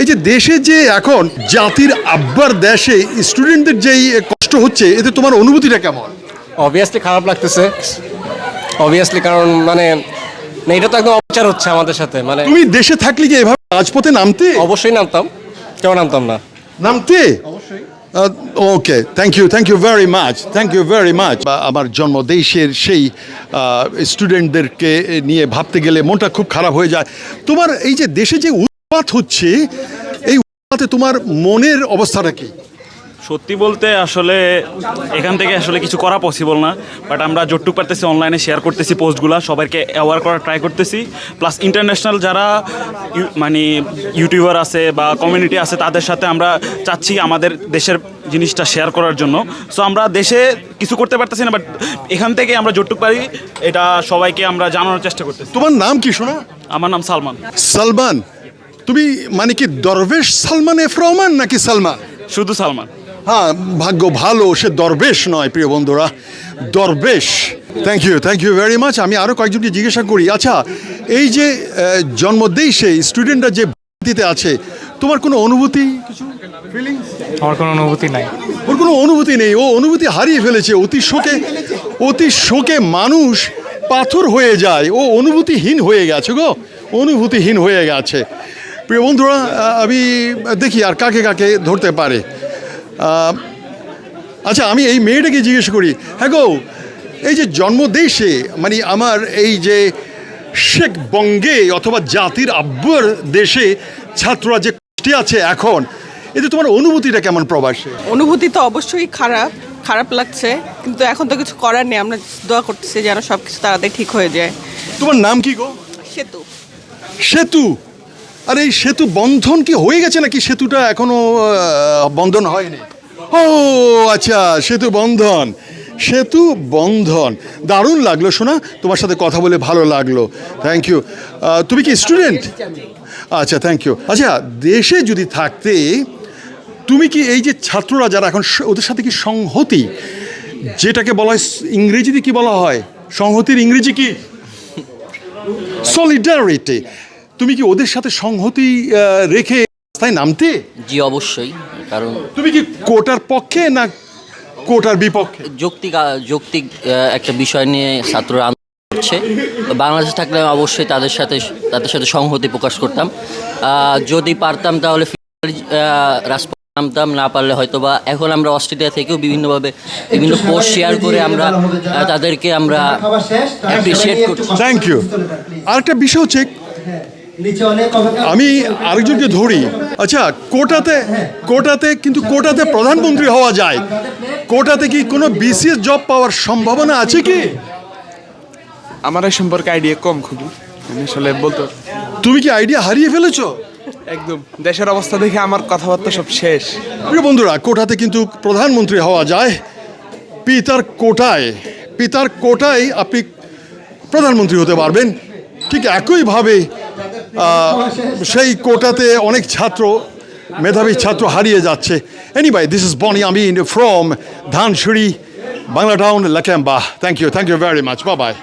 এই যে দেশে যে এখন জাতির আব্বার দেশে স্টুডেন্টদের যেই কষ্ট হচ্ছে এতে তোমার অনুভূতিটা কেমন? অবভিয়াসলি খারাপ লাগতেছে। অবভিয়াসলি কারণ মানে না, এটা তো একদম অবিচার হচ্ছে আমাদের সাথে মানে তুমি দেশে থাকলে কি এভাবে রাজপথে নামতে? অবশ্যই নামতাম। কেউ নামতাম না? নামতে? অবশ্যই। Okay thank you thank you very much thank you very much আমার জন্মদেশের সেই স্টুডেন্টদেরকে নিয়ে ভাবতে গেলে মনটা খুব খারাপ হয়ে যায়। তোমার এই যে দেশে যে উৎপাত হচ্ছে এই উৎপাতে তোমার মনের অবস্থাটা কি? সত্যি বলতে আসলে এখান থেকে আসলে কিছু করা পসিবল না বাট আমরা যতটুকু পারতেছি অনলাইনে শেয়ার করতেছি পোস্টগুলো সবাইকে অ্যাওয়ার করার ট্রাই করতেছি। প্লাস ইন্টারন্যাশনাল যারা মানে ইউটিউবার আছে বা কমিউনিটি আছে তাদের সাথে আমরা চাচ্ছি আমাদের দেশের জিনিসটা শেয়ার করার জন্য। সো আমরা দেশে কিছু করতে পারতেছি না বাট এখান থেকে আমরা যতটুকু পারি এটা সবাইকে আমরা জানানোর চেষ্টা করতেছি। তোমার নাম কি শোনা আমার নাম সালমান। সালমান তুমি মানে কি দরবেশ সালমান এফ রহমান নাকি সালমান? শুধু সালমান। হ্যাঁ ভাগ্য ভালো সে দরবেশ নয় প্রিয় বন্ধুরা। দরবেশ। Thank you thank you very much আমি আরও কয়েকজনকে জিজ্ঞাসা করি আচ্ছা এই যে আহ, সেই স্টুডেন্টরা যে দিতে আছে তোমার কোনো অনুভূতি কিছু? আমার কোনো অনুভূতি নাই। ওর কোনো অনুভূতি নেই। ও অনুভূতি হারিয়ে ফেলেছে। অতি শোকে অতি শোকে মানুষ পাথর হয়ে যায়। ও অনুভূতিহীন হয়ে গেছে গো। অনুভূতিহীন হয়ে গেছে। প্রিয় বন্ধুরা আমি দেখি আর কাকে কাকে ধরতে পারে। আচ্ছা আমি এই মেয়েটাকে জিজ্ঞেস করি হ্যাঁ গো এই যে জন্মদেশে মানে আমার এই যে শেখ বঙ্গে অথবা জাতির আব্বর দেশে ছাত্ররা যে কষ্টে আছে এখন এতে তোমার অনুভূতিটা কেমন প্রবাসে? অনুভূতি তো অবশ্যই খারাপ খারাপ লাগছে কিন্তু এখন তো কিছু করার নেই আমরা দোয়া করতেছি যেন সব কিছু তাড়াতাড়ি ঠিক হয়ে যায়। তোমার নাম কি গো? সেতু। সেতু? আর এই সেতু বন্ধন কি হয়ে গেছে নাকি? সেতুটা এখনও বন্ধন হয়নি। ও আচ্ছা সেতু বন্ধন। সেতু বন্ধন। দারুণ লাগল শোনা তোমার সাথে কথা বলে ভালো লাগল। থ্যাংক ইউ তুমি কি স্টুডেন্ট আচ্ছা থ্যাংক ইউ আচ্ছা দেশে যদি থাকতে, তুমি কি এই যে ছাত্ররা যারা এখন ওদের সাথে কি সংহতি? যেটাকে বলা হয় ইংরেজিতে কি বলা হয়? সংহতির ইংরেজি কি? সলিডারিটি তুমি কি ওদের সাথে সংহতি রেখে রাস্তায় নামতে? জি অবশ্যই কারণ তুমি কি কোটার পক্ষে না কোটার বিপক্ষে? যৌক্তিক যৌক্তিক একটা বিষয় নিয়ে ছাত্ররা আন্দোলন করছে। বাংলাদেশে থাকলে আমি অবশ্যই তাদের সাথে তাদের সাথে সংহতি প্রকাশ করতাম। যদি পারতাম তাহলে রাজপথে নামতাম না পারলে হয়তো বা এখন আমরা অস্ট্রেলিয়া থেকেও বিভিন্নভাবে বিভিন্ন পোস্ট শেয়ার করে আমরা তাদেরকে আমরা অ্যাপ্রিসিয়েট করছি। থ্যাংক ইউ আরেকটা বিষয় হচ্ছে আমি আরেকজনকে ধরি। আচ্ছা কোটাতে কোটাতে কিন্তু কোটাতে প্রধানমন্ত্রী হওয়া যায়। কোটাতে কি কোনো বিসিএস জব পাওয়ার সম্ভাবনা আছে কি? আমার এই সম্পর্কে আইডিয়া কম খুবই। আমি আসলে বলতে তুমি কি আইডিয়া হারিয়ে ফেলেছো? একদম। দেশের অবস্থা দেখে আমার কথাবার্তা সব শেষ। প্রিয় বন্ধুরা কোটাতে কিন্তু প্রধানমন্ত্রী হওয়া যায়। পিতার কোটায়। পিতার কোটায় আপনি প্রধানমন্ত্রী হতে পারবেন। ঠিক একইভাবে সেই কোটাতে অনেক ছাত্র, মেধাবী ছাত্র হারিয়ে যাচ্ছে। এনিবাই দিস ইজ বনি আমি from Dhansuri Bangla town Lakemba thank you thank you very much বা বাই